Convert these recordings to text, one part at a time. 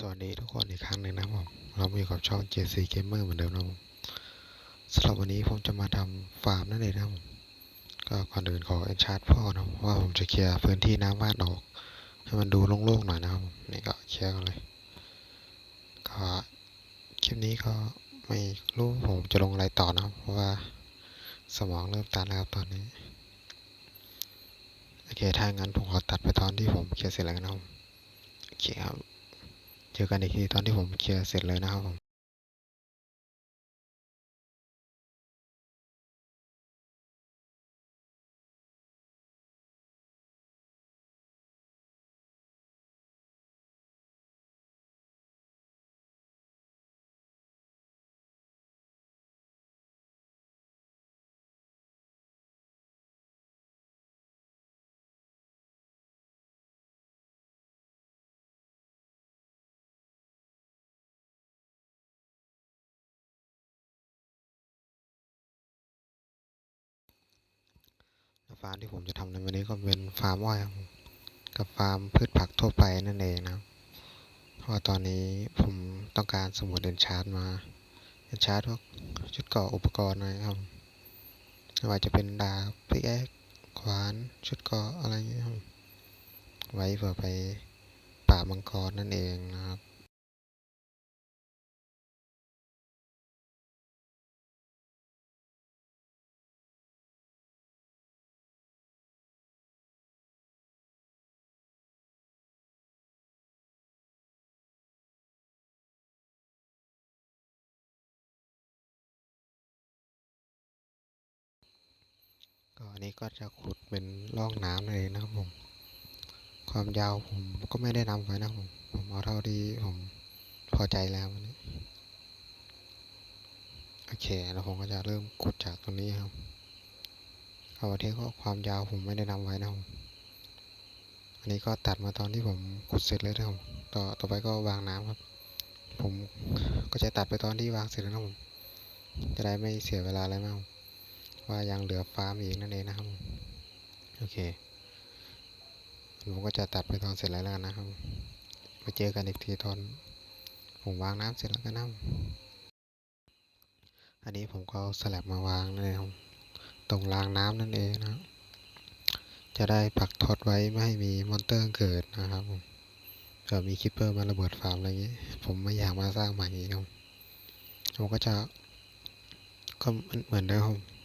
สวัสดีทุกคนอีกครั้งหนึ่งนะครับผมเราอยู่กับช่อง JC Gamer เหมือนเดิมนะครับผมสำหรับวันนี้ผมจะมาทำฟาร์มนั่นเองนะครับผมก็ก่อนอื่นขอเอ็นชาร์จพ่อนะว่าผมจะเคลียร์พื้นที่น้ำวานออกให้มันดูโล่งๆหน่อยนะครับนี่ก็เคลียร์กันเลยก็คลิปนี้ก็ไม่รู้ผมจะลงอะไรต่อนะเพราะว่าสมองเริ่มตันแล้วตอนนี้โอเคถ้างั้นผมขอตัดไปตอนที่ผมเคลียร์เสร็จแล้วกันนะครับผมโอเคครับ เจอกันอีกทีตอนที่ผมเคลียร์เสร็จเลยนะครับผม ฟาร์มที่ผมจะทำในวันนี้ก็เป็นฟาร์มอ้อยกับฟาร์มพืชผักทั่วไปนั่นเองนะ เพราะว่าตอนนี้ผมต้องการสมุดเดนชาร์จมา เดนชาร์จพวกชุดเกาะอุปกรณ์อะไรครับไม่ว่าจะเป็นดาบพิกแอคขวานชุดเกาะอะไรอย่างเงี้ยครับไว้เผื่อไปป่ามังกรนั่นเองนะครับ อันนี้ก็จะขุดเป็นร่องน้ำเองนะครับผม ความยาวผมก็ไม่ได้นำไว้นะผม ผมเอาเท่าที่ผมพอใจแล้ววันนี้ โอเค แล้วผมก็จะเริ่มขุดจากตรงนี้ครับเอาวันที่ก็ความยาวผมไม่ได้นำไว้นะผมอันนี้ก็ตัดมาตอนที่ผมขุดเสร็จเลยนะครับผมต่อต่อไปก็วางน้ำครับ ผมก็จะตัดไปตอนที่วางเสร็จแล้วนะผมจะได้ไม่เสียเวลาอะไรมาก ว่ายังเหลือฟาร์มอีกนั่นเองนะครับโอเคผมก็จะตัดไปตอนเสร็จแล้วแล้วกันนะครับไปเจอกันอีกทีตอน ผมวางน้ำเสร็จแล้วกันนะครับอันนี้ผมก็เอาสลับมาวางนั่นเองครับตรงรางน้ำนั่นเองนะครับจะได้ปักทอดไว้ไม่ให้มีมอนเตอร์เกิดนะครับผมเผื่อมีคิปเปอร์มาระเบิดฟาร์มอะไรอย่างนี้ ผมไม่อยากมาสร้างใหม่อีกครับผมก็จะก็เหมือนเดิมครับ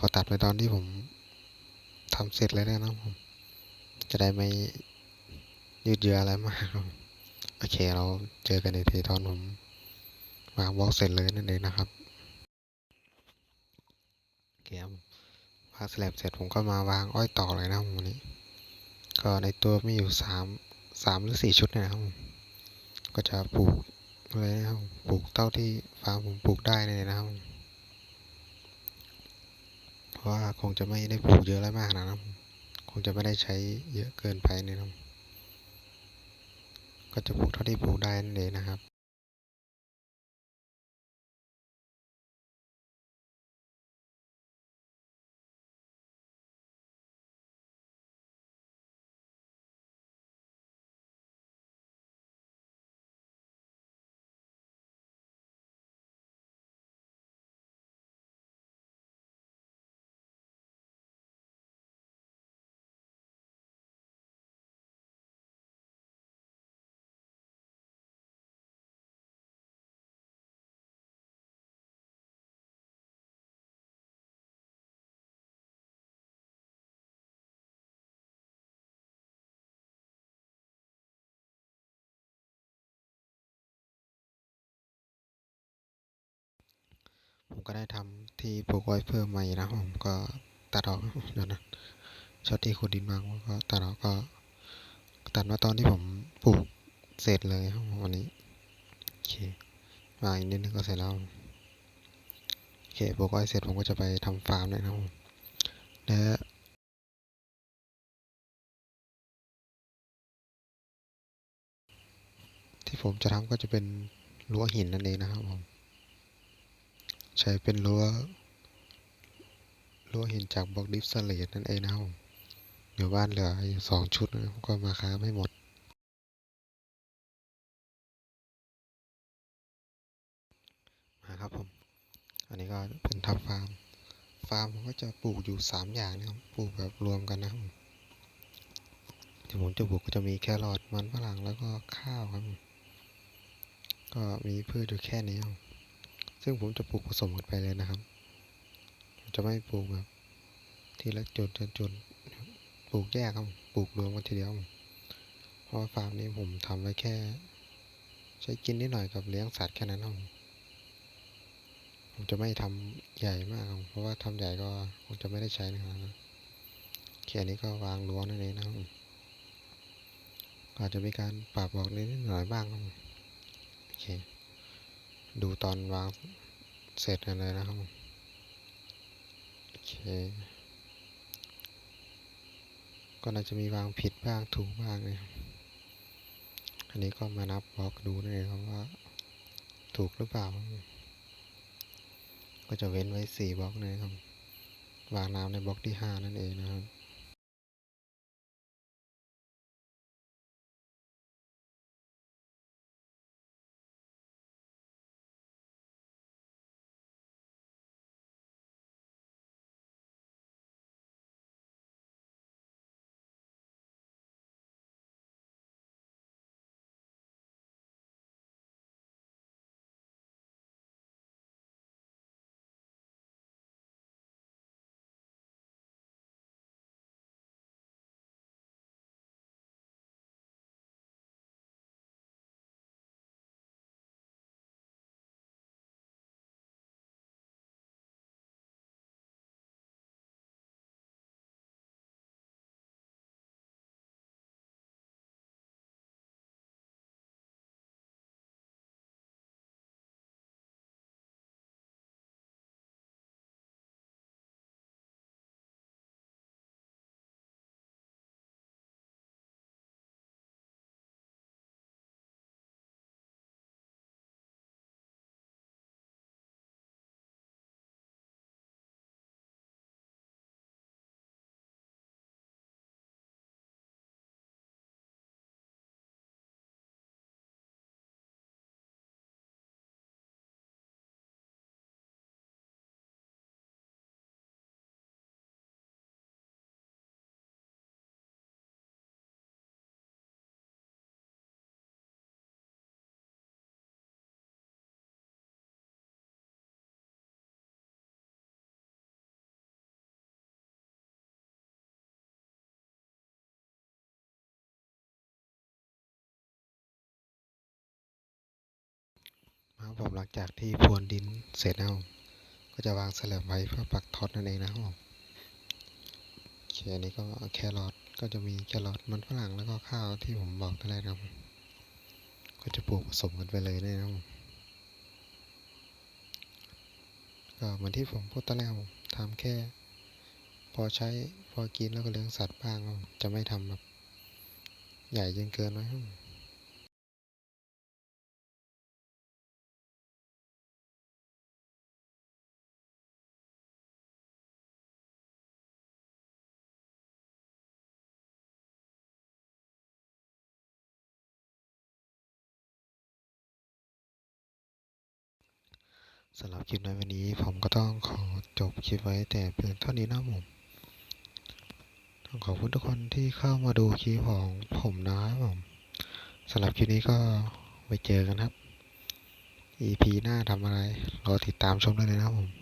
ขอตัดไปตอนที่ผมทำเสร็จเลยนะครับผม จะได้ไม่ยืดเยื้ออะไรมากครับโอเคเราเจอกันอีกทีตอนผมวางบล็อกเสร็จเลยนั่นเองนะครับโอเคครับวางสแลบเสร็จผมก็มาวางอ้อยต่อเลยนะครับวันนี้ ก็ในตัวมีอยู่สามสามหรือสี่ชุดนยนะครับผมก็จะปลูกเลยนะครับปลูกเท่าที่ฟาร์มผมปลูกได้เลยนะครับ เพราะว่าคงจะไม่ได้ปลูกเยอะอะไรมากนะครับ คงจะไม่ได้ใช้เยอะเกินไปนะครับ ก็จะปลูกเท่าที่ปลูกได้นั่นเองนะครับ ผมก็ได้ทำที่ปลูกอ้เพิ่มมาอีกนะผมก็ตัดออกเดี๋ยวนะช็อตที่ขุดดินบางก็ตัดออกก็ ตัดมาตอนที่ผมปลูกเสร็จเลยครับวันนี้โอเคมาอีกนิดนึงก็เสร็จแล้วโอเคปลูกอ้เสร็จผมก็จะไปทำฟาร์มเลยนะครับผมและที่ผมจะทำก็จะเป็นรั้วหินนั่นเองนะครับผม ใช้เป็นรั้วรั้วหินจากบล็อกดิฟสเลตนั่นเองนะครับผมเดี๋ยวบ้านเหลืออสองชุดนะก็มาค้าไม่หมด มาครับผม อันนี้ก็เป็นทับฟาร์ม ฟาร์มผมก็จะปลูกอยู่สามอย่างนะครับปลูกแบบรวมกันนะครับที่ผมจะปลูกก็จะมีแครอทมันฝรั่งแล้วก็ข้าวครับ ก็มีพืชอยู่แค่นี้ครับ ซึ่งผมจะปลูกผสมกันไปเลยนะครับจะไม่ปลูกแบบทีละจุดจุดจุดปลูกแยกครับปลูกรวมกันทีเดียวเพราะว่าฟาร์มนี้ผมทำไว้แค่ ใช้กินนิดหน่อยกับเลี้ยงสัตว์แค่นั้นครับผมจะไม่ทำใหญ่มากครับเพราะว่าทำใหญ่ก็คงจะไม่ได้ใช้นะครับแค่นี้ก็วางรั้วนั่นเองนะครับอาจจะมีการปรับบอกนิดหน่อยบ้างครับโอเค ดูตอนวางเสร็จกันเลยนะครับโอเค ก็น่าจะมีวางผิดบ้างถูกบ้างนะครับอันนี้ก็มานับบล็อกดูนั่นเองครับว่า ถูกหรือเปล่า ก็จะเว้นไว้สี่บล็อกนะครับ วางน้ำในบล็อกที่ห้านั่นเองนะครับ ครับผมหลังจากที่พรวนดินเสร็จแล้วก็จะวางสลับไว้เพื่อปักท็อตนั่นเองนะครับผมโอเคอันนี้ก็แครอทก็จะมีแครอทมันฝรั่งแล้วก็ข้าวที่ผมบอกตอนแรกครับก็จะปลูกผสมกันไปเลยนะครับผมก็เหมือนที่ผมพูดตอนแรกผมทำแค่ พอใช้พอกินแล้วก็เลี้ยงสัตว์บ้างจะไม่ทำแบบใหญ่จนเกินไว้ครับ สำหรับคลิปในวันนี้ผมก็ต้องขอจบคลิปไว้แต่เพียงเท่านี้นะผมต้องขอบคุณทุกคนที่เข้ามาดูคลิปของผมนะครับผมสำหรับคลิปนี้ก็ไว้เจอกันครับ EP หน้าทำอะไร รอติดตามชมได้เลยนะครับผม